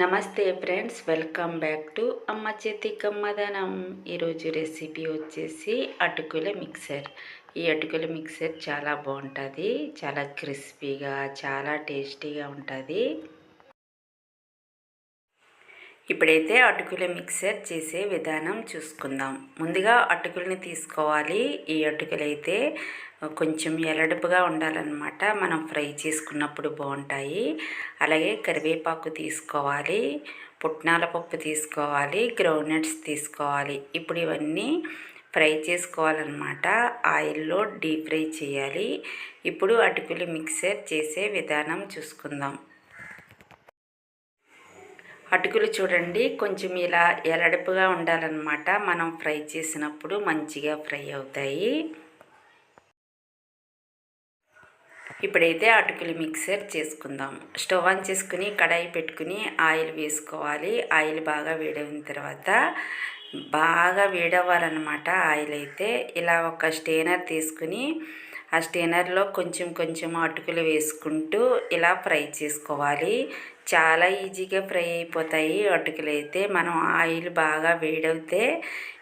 నమస్తే friends welcome back to అమ్మ చేతి కమ్మదనం ఈరోజు రెసిపీ వచ్చేసి అటుకుల మిక్సర్. ఈ అటుకుల మిక్సర్ చాలా బాగుంటుంది చాలా క్రిస్పీగా చాలా టేస్టీగా ఉంటుంది. ఇప్పుడైతే అటుకుల మిక్సర్ చేసే విధానం చూసుకుందాం. ముందుగా అటుకుల్ని తీసుకోవాలి. ఈ అటుకులైతే కొంచెం ఎలడుపుగా ఉండాలన్నమాట. మనం ఫ్రై చేసుకున్నప్పుడు బాగుంటాయి. అలాగే కరివేపాకు తీసుకోవాలి పుట్నాల పప్పు తీసుకోవాలి గ్రౌండ్నట్స్ తీసుకోవాలి. ఇప్పుడు ఇవన్నీ ఫ్రై చేసుకోవాలన్నమాట. ఆయిల్లో డీప్ ఫ్రై చేయాలి. ఇప్పుడు అటుకులు మిక్సర్ చేసే విధానం చూసుకుందాం. అటుకులు చూడండి కొంచెం ఇలా ఎలడుపుగా ఉండాలన్నమాట. మనం ఫ్రై చేసినప్పుడు మంచిగా ఫ్రై అవుతాయి. ఇప్పుడైతే అటుకులు మిక్సర్ చేసుకుందాం. స్టవ్ ఆన్ చేసుకుని కడాయి పెట్టుకుని ఆయిల్ వేసుకోవాలి. ఆయిల్ బాగా వేడైన తర్వాత బాగా వేడవ్వాలన్నమాట ఆయిల్ అయితే. ఇలా ఒక స్టేనర్ తీసుకుని ఆ స్టేనర్లో కొంచెం కొంచెం అటుకులు వేసుకుంటూ ఇలా ఫ్రై చేసుకోవాలి. చాలా ఈజీగా ఫ్రై అయిపోతాయి అటుకులు అయితే. మనం ఆయిల్ బాగా వేడవుతే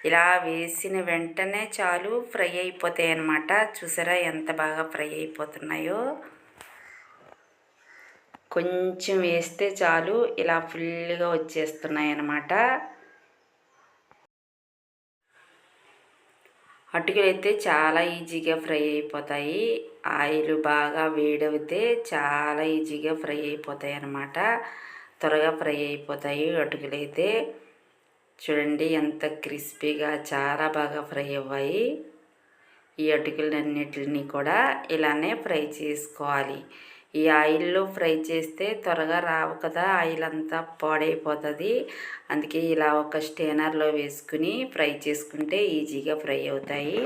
ఇలా వేసిన వెంటనే చాలు ఫ్రై అయిపోతాయి అన్నమాట. చూసారా ఎంత బాగా ఫ్రై అయిపోతున్నాయో. కొంచెం వేస్తే చాలు ఇలా ఫుల్గా వచ్చేస్తున్నాయి అన్నమాట. అటుకులు అయితే చాలా ఈజీగా ఫ్రై అయిపోతాయి. ఆయిల్ బాగా వేడవితే చాలా ఈజీగా ఫ్రై అయిపోతాయి అన్నమాట. త్వరగా ఫ్రై అయిపోతాయి అటుకులు అయితే. చూడండి ఎంత క్రిస్పీగా చాలా బాగా ఫ్రై అవ్వాయి. ఈ అటుకులన్నిటిని కూడా ఇలానే ఫ్రై చేసుకోవాలి. ఈ ఆయిల్లో ఫ్రై చేస్తే త్వరగా రావు కదా ఆయిల్ అంతా పాడైపోతుంది. అందుకే ఇలా ఒక స్టేనర్లో వేసుకుని ఫ్రై చేసుకుంటే ఈజీగా ఫ్రై అవుతాయి.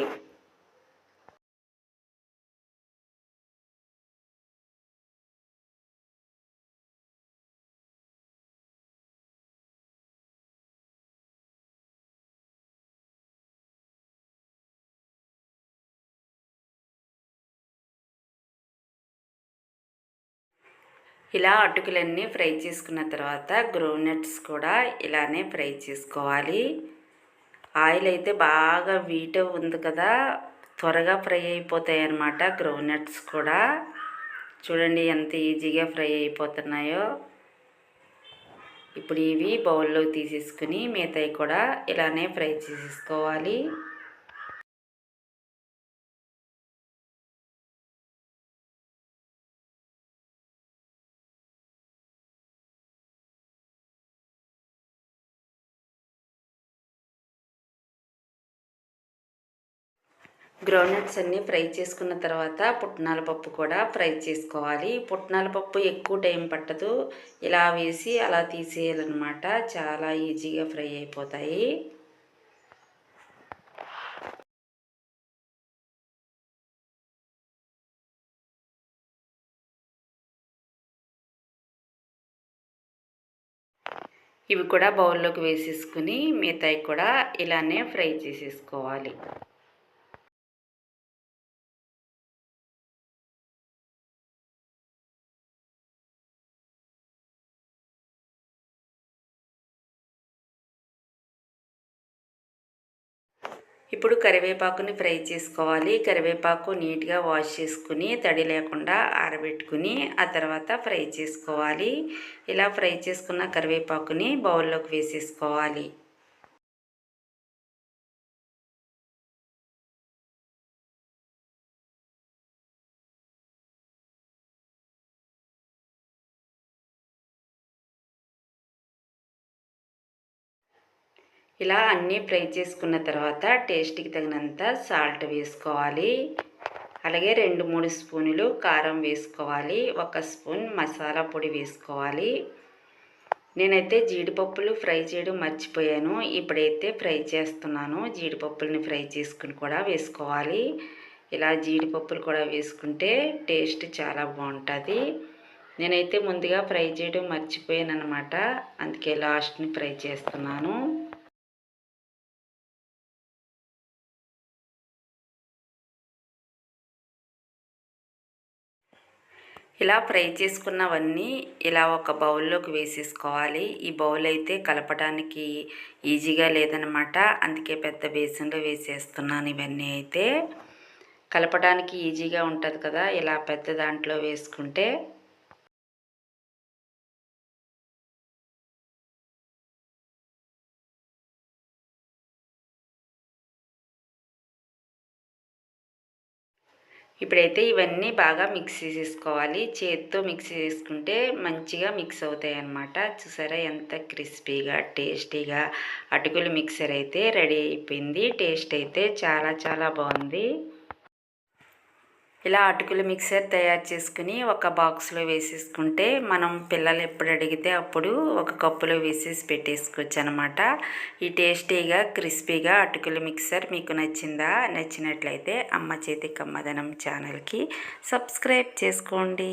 ఇలా అటుకులన్నీ ఫ్రై చేసుకున్న తర్వాత గ్రౌండ్నట్స్ కూడా ఇలానే ఫ్రై చేసుకోవాలి. ఆయిల్ అయితే బాగా వీట్ ఉంది కదా త్వరగా ఫ్రై అయిపోతాయి అన్నమాట గ్రౌండ్నట్స్ కూడా. చూడండి ఎంత ఈజీగా ఫ్రై అయిపోతున్నాయో. ఇప్పుడు ఇవి బౌల్లో తీసేసుకుని మిగతాయి కూడా ఇలానే ఫ్రై చేసేసుకోవాలి. గ్రౌండ్నట్స్ అన్నీ ఫ్రై చేసుకున్న తర్వాత పుట్నాల పప్పు కూడా ఫ్రై చేసుకోవాలి. పుట్నాల పప్పు ఎక్కువ టైం పట్టదు. ఇలా వేసి అలా తీసేయాలన్నమాట. చాలా ఈజీగా ఫ్రై అయిపోతాయి. ఇవి కూడా బౌల్లోకి వేసేసుకుని మిగతాయి కూడా ఇలానే ఫ్రై చేసేసుకోవాలి. ఇప్పుడు కరివేపాకుని ఫ్రై చేసుకోవాలి. కరివేపాకు నీట్గా వాష్ చేసుకుని తడి లేకుండా ఆరబెట్టుకుని ఆ తర్వాత ఫ్రై చేసుకోవాలి. ఇలా ఫ్రై చేసుకున్న కరివేపాకుని బౌల్లోకి వేసేసుకోవాలి. ఇలా అన్నీ ఫ్రై చేసుకున్న తర్వాత టేస్ట్కి తగినంత సాల్ట్ వేసుకోవాలి. అలాగే రెండు మూడు స్పూనులు కారం వేసుకోవాలి. ఒక స్పూన్ మసాలా పొడి వేసుకోవాలి. నేనైతే జీడిపప్పులు ఫ్రై చేయడం మర్చిపోయాను. ఇప్పుడైతే ఫ్రై చేస్తున్నాను. జీడిపప్పులని ఫ్రై చేసుకుని కూడా వేసుకోవాలి. ఇలా జీడిపప్పులు కూడా వేసుకుంటే టేస్ట్ చాలా బాగుంటుంది. నేనైతే ముందుగా ఫ్రై చేయడం మర్చిపోయాను అనమాట అందుకే లాస్ట్ని ఫ్రై చేస్తున్నాను. ఇలా ఫ్రై చేసుకున్నవన్నీ ఇలా ఒక బౌల్లోకి వేసేసుకోవాలి. ఈ బౌల్ అయితే కలపడానికి ఈజీగా లేదనమాట అందుకే పెద్ద బేసిన్లో వేసేస్తున్నాను ఇవన్నీ అయితే. కలపడానికి ఈజీగా ఉంటుంది కదా ఇలా పెద్ద దాంట్లో వేసుకుంటే. ఇప్పుడైతే ఇవన్నీ బాగా మిక్స్ చేసేసుకోవాలి. చేతితో మిక్స్ చేసుకుంటే మంచిగా మిక్స్ అవుతాయి అన్నమాట చూసారా ఎంత క్రిస్పీగా టేస్టీగా అటుకులు మిక్సర్ అయితే రెడీ అయిపోయింది. టేస్ట్ అయితే చాలా చాలా బాగుంది. ఇలా అటుకుల మిక్సర్ తయారు చేసుకుని ఒక బాక్స్లో వేసేసుకుంటే మనం పిల్లలు ఎప్పుడు అడిగితే అప్పుడు ఒక కప్పులో వేసేసి పెట్టేసుకోవచ్చు అనమాట ఈ టేస్టీగా క్రిస్పీగా అటుకుల మిక్సర్ మీకు నచ్చిందా? నచ్చినట్లయితే అమ్మ చేతి కమ్మదనం ఛానల్కి సబ్స్క్రైబ్ చేసుకోండి.